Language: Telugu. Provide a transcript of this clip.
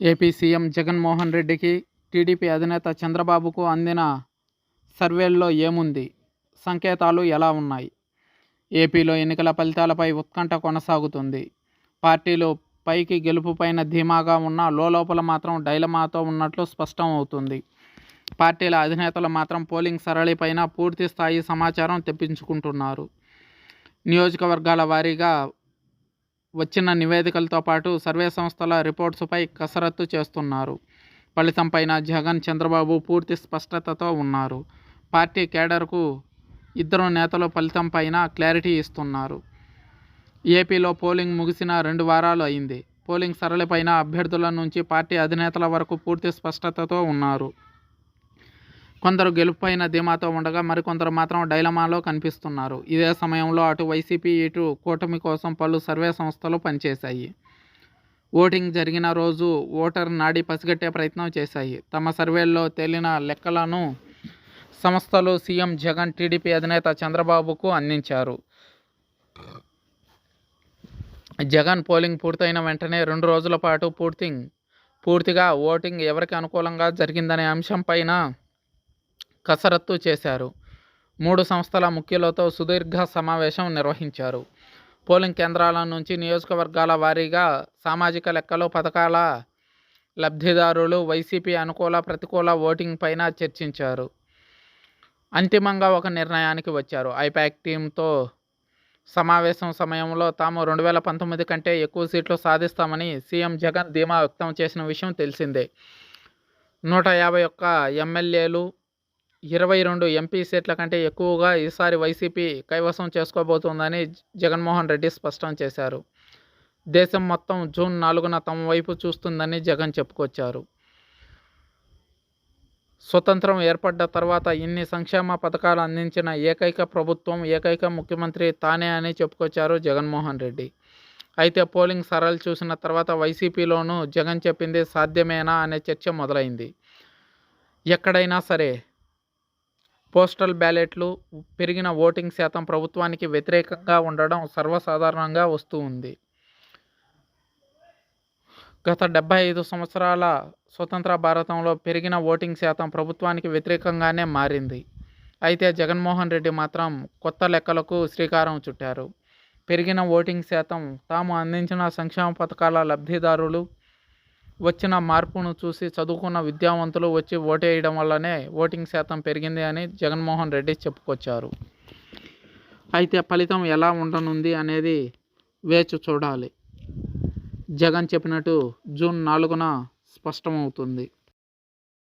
ఏపీ సీఎం జగన్మోహన్ రెడ్డికి టీడీపీ అధినేత చంద్రబాబుకు అందిన సర్వేల్లో ఏముంది? సంకేతాలు ఎలా ఉన్నాయి? ఏపీలో ఎన్నికల ఫలితాలపై ఉత్కంఠ కొనసాగుతుంది. పార్టీలు పైకి గెలుపుపైన ధీమాగా ఉన్న లోపల మాత్రం డైలమాతో ఉన్నట్లు స్పష్టం అవుతుంది. పార్టీల అధినేతలు మాత్రం పోలింగ్ సరళిపైన పూర్తి స్థాయి సమాచారం తెప్పించుకుంటున్నారు. నియోజకవర్గాల వారీగా వచ్చిన నివేదికలతో పాటు సర్వే సంస్థల రిపోర్ట్స్పై కసరత్తు చేస్తున్నారు. ఫలితంపైన జగన్ చంద్రబాబు పూర్తి స్పష్టతతో ఉన్నారు. పార్టీ కేడర్కు ఇద్దరు నేతలు ఫలితంపైన క్లారిటీ ఇస్తున్నారు. ఏపీలో పోలింగ్ ముగిసిన రెండు వారాలు అయింది. పోలింగ్ సరళిపైన అభ్యర్థుల నుంచి పార్టీ అధినేతల వరకు పూర్తి స్పష్టతతో ఉన్నారు. కొందరు గెలుపైన ధీమాతో ఉండగా మరికొందరు మాత్రం డైలమాలో కనిపిస్తున్నారు. ఇదే సమయంలో అటు వైసీపీ ఇటు కూటమి కోసం పలు సర్వే సంస్థలు పనిచేశాయి. ఓటింగ్ జరిగిన రోజు ఓటర్ నాడి పసిగట్టే ప్రయత్నం చేశాయి. తమ సర్వేల్లో తేలిన లెక్కలను సంస్థలు సీఎం జగన్ టీడీపీ అధినేత చంద్రబాబుకు అందించారు. జగన్ పోలింగ్ పూర్తయిన వెంటనే రెండు రోజుల పాటు పూర్తింగ్ పూర్తిగా ఓటింగ్ ఎవరికి అనుకూలంగా జరిగిందనే అంశంపైన కసరత్తు చేశారు. మూడు సంస్థల ముఖ్యులతో సుదీర్ఘ సమావేశం నిర్వహించారు. పోలింగ్ కేంద్రాల నుంచి నియోజకవర్గాల వారీగా సామాజిక లెక్కలు పథకాల లబ్ధిదారులు వైసీపీ అనుకూల ప్రతికూల ఓటింగ్ పైన చర్చించారు. అంతిమంగా ఒక నిర్ణయానికి వచ్చారు. ఐపాక్ టీంతో సమావేశం సమయంలో తాము రెండు వేల పంతొమ్మిది కంటే ఎక్కువ సీట్లు సాధిస్తామని సీఎం జగన్ ధీమా వ్యక్తం చేసిన విషయం తెలిసిందే. నూట యాభై ఒక్క ఎమ్మెల్యేలు ఇరవై రెండు ఎంపీ సీట్ల కంటే ఎక్కువగా ఈసారి వైసీపీ కైవసం చేసుకోబోతోందని జగన్మోహన్ రెడ్డి స్పష్టం చేశారు. దేశం మొత్తం జూన్ నాలుగున తమ వైపు చూస్తుందని జగన్ చెప్పుకొచ్చారు. స్వతంత్రం ఏర్పడ్డ తర్వాత ఇన్ని సంక్షేమ పథకాలు అందించిన ఏకైక ప్రభుత్వం ఏకైక ముఖ్యమంత్రి తానే అని చెప్పుకొచ్చారు జగన్మోహన్ రెడ్డి. అయితే పోలింగ్ సరళి చూసిన తర్వాత వైసీపీలోనూ జగన్ చెప్పింది సాధ్యమేనా అనే చర్చ మొదలైంది. ఎక్కడైనా సరే పోస్టల్ బ్యాలెట్లు పెరిగిన ఓటింగ్ శాతం ప్రభుత్వానికి వ్యతిరేకంగా ఉండడం సర్వసాధారణంగా వస్తూ ఉంది. గత డెబ్బై ఐదు సంవత్సరాల స్వతంత్ర భారతంలో పెరిగిన ఓటింగ్ శాతం ప్రభుత్వానికి వ్యతిరేకంగానే మారింది. అయితే జగన్మోహన్ రెడ్డి మాత్రం కొత్త లెక్కలకు శ్రీకారం చుట్టారు. పెరిగిన ఓటింగ్ శాతం తాము అందించిన సంక్షేమ పథకాల లబ్ధిదారులు వచ్చిన మార్పును చూసి చదువుకున్న విద్యావంతులు వచ్చి ఓటేయడం వల్లనే ఓటింగ్ శాతం పెరిగింది అని జగన్మోహన్ రెడ్డి చెప్పుకొచ్చారు. అయితే ఫలితం ఎలా ఉండనుంది అనేది వేచి చూడాలి. జగన్ చెప్పినట్టు జూన్ నాలుగున స్పష్టమవుతుంది.